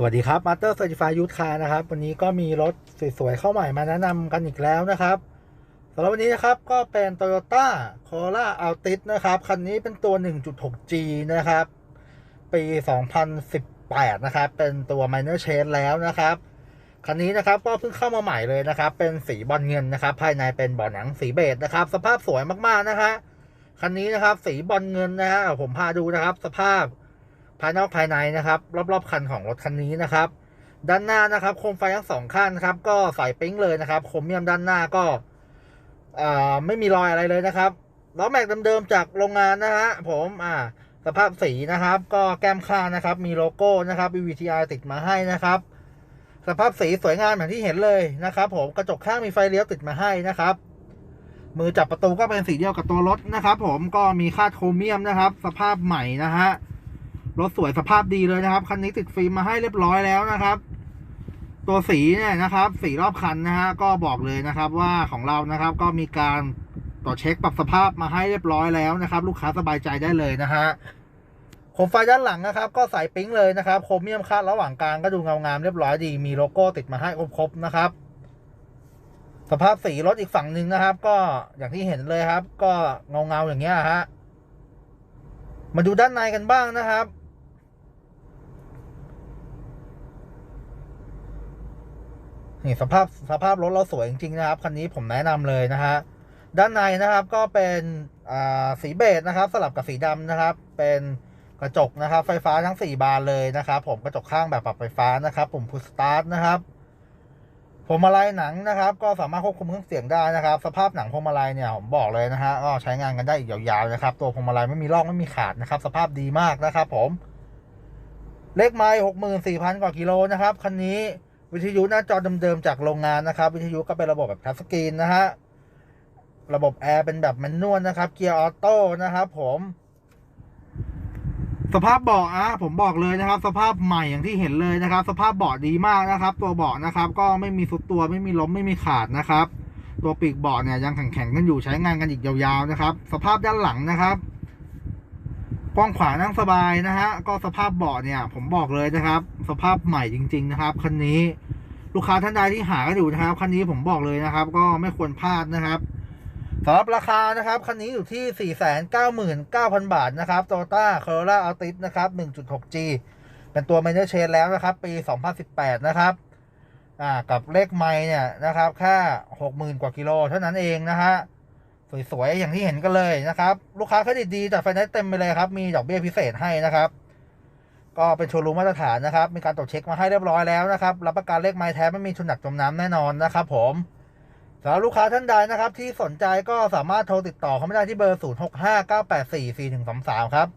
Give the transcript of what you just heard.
สวัสดีครับมาสเตอร์เซอร์ติฟายยูทคานะครับ วันนี้ก็มีรถสวยๆเข้าใหม่มาแนะนำกันอีกแล้วนะครับสำหรับวันนี้นะครับก็เป็น Toyota Corolla Altis นะครับ คันนี้เป็นตัว 1.6G นะครับ ปี 2018 นะครับ เป็นตัว Minor Change แล้วนะครับ คันนี้นะครับก็เพิ่งเข้ามาใหม่เลยนะครับ เป็นสีบอลเงินนะครับ ภายในเป็นบอลหนังสีเบจนะครับ สภาพสวยมากๆนะฮะคันนี้นะครับสีบอลเงินนะฮะผมพาดูนะครับ สภาพ ภายนอกภายในนะครับ รอบๆคันของรถคันนี้นะครับ ด้านหน้านะครับ โคมไฟทั้งสองข้างนครับ ก็ใส่ปิ๊งเลยนะครับโครเมียมด้านหน้าก็ไม่มีรอยอะไรเลยนะครับล้อแม็กเดิมๆจากโรงงานนะฮะผมอ่าสภาพสีนะครับ ก็แก้มข้างนะครับ มีโลโก้นะครับ VVTi ติดมาให้นะครับ สภาพสีสวยงามอย่างที่เห็นเลยนะครับ ผมกระจกข้างมีไฟเลี้ยวติดมาให้นะครับ มือจับประตูก็เป็นสีเดียวกับตัวรถนะครับ ผมก็มีคาดโครเมียมนะครับ สภาพใหม่นะฮะ รถสวยสภาพดีเลยนะครับ คันนี้ติดฟิล์มมาให้เรียบร้อยแล้วนะครับ ตัวสีเนี่ยนะครับ สีรอบคันนะฮะก็บอกเลยนะครับว่าของเรานะครับก็มีการตรวจเช็คปรับสภาพมาให้เรียบร้อยแล้วนะครับ ลูกค้าสบายใจได้เลยนะฮะโคมไฟด้านหลังนะครับ ก็ใส่ปิ๊งเลยนะครับโครเมียมคาดระหว่างกลางก็ดูเงางามเรียบร้อยดีมีโลโก้ติดมาให้ครบๆนะครับสภาพสีรถอีกฝั่งหนึ่งนะครับ ก็อย่างที่เห็นเลยครับ ก็เงาเงาๆอย่างเงี้ยฮะมาดูด้านในกันบ้างนะครับ นี่สภาพสภาพรถเราสวยจริงๆนะครับคันนี้ผมแนะนำเลยนะฮะด้านในนะครับก็เป็นสีเบจนะครับ สลับกับสีดำนะครับ เป็นกระจกนะครับ ไฟฟ้าทั้ง 4 บานเลยนะครับ ผมกระจกข้างแบบปรับไฟฟ้านะครับปุ่มพุชสตาร์ทนะครับพวงมาลัยหนังนะครับ ก็สามารถควบคุมเครื่องเสียงได้นะครับ สภาพหนังพวงมาลัยเนี่ยผมบอกเลยนะฮะก็ใช้งานกันได้อีกยาวๆนะครับ ตัวพวงมาลัยไม่มีร่องไม่มีขาดนะครับ สภาพดีมากนะครับ ผมเลขไม้หกหมื่นสี่พันกว่ากิโลนะครับคันนี้ วิทยุหน้าจอเดิมๆจากโรงงานนะครับ วิทยุก็เป็นระบบแบบทัชสกรีนนะฮะ ระบบแอร์เป็นแบบแมนนวลนะครับเกียร์ออโต้นะครับผม สภาพเบาะอะผมบอกเลยนะครับ สภาพใหม่อย่างที่เห็นเลยนะครับ สภาพเบาะดีมากนะครับ ตัวเบาะนะครับ ก็ไม่มีสุดตัวไม่มีล้มไม่มีขาดนะครับ ตัวปีกเบาะเนี่ยยังแข็งๆกันอยู่ใช้งานกันอีกยาวๆนะครับ สภาพด้านหลังนะครับ กว้างขวางนั่งสบายนะฮะ ก็สภาพเบาะเนี่ย ผมบอกเลยนะครับ สภาพใหม่จริง ๆ นะครับคันนี้ลูกค้าท่านใดที่หากันอยู่นะครับคันนี้ผมบอกเลยนะครับ ก็ไม่ควรพลาดนะครับสำหรับราคานะครับคันนี้อยู่ที่ 499,000 บาทนะครับ Toyota Corolla Altis นะครับ 1.6G เป็นตัว Major Chain แล้วนะครับ ปี 2018 นะครับอ่ากับเลขไม้เนี่ยนะครับแค่60,000 กว่ากิโลเท่านั้นเองนะฮะ สวยๆอย่างที่เห็นกันเลยนะครับ ลูกค้าเครดิตดีจัดไฟแนนซ์เต็มไปเลยครับ มีดอกเบี้ยพิเศษให้นะครับ ก็เป็นโชว์รูมมาตรฐานนะครับ มีการตรวจเช็คมาให้เรียบร้อยแล้วนะครับรับประกันเลขไม้แท้ไม่มีชนหนักจมน้ำแน่นอนนะครับ ผมสำหรับลูกค้าท่านใดนะครับ ที่สนใจก็สามารถโทรติดต่อเขาไม่ได้ที่เบอร์ 0659844123 ครับ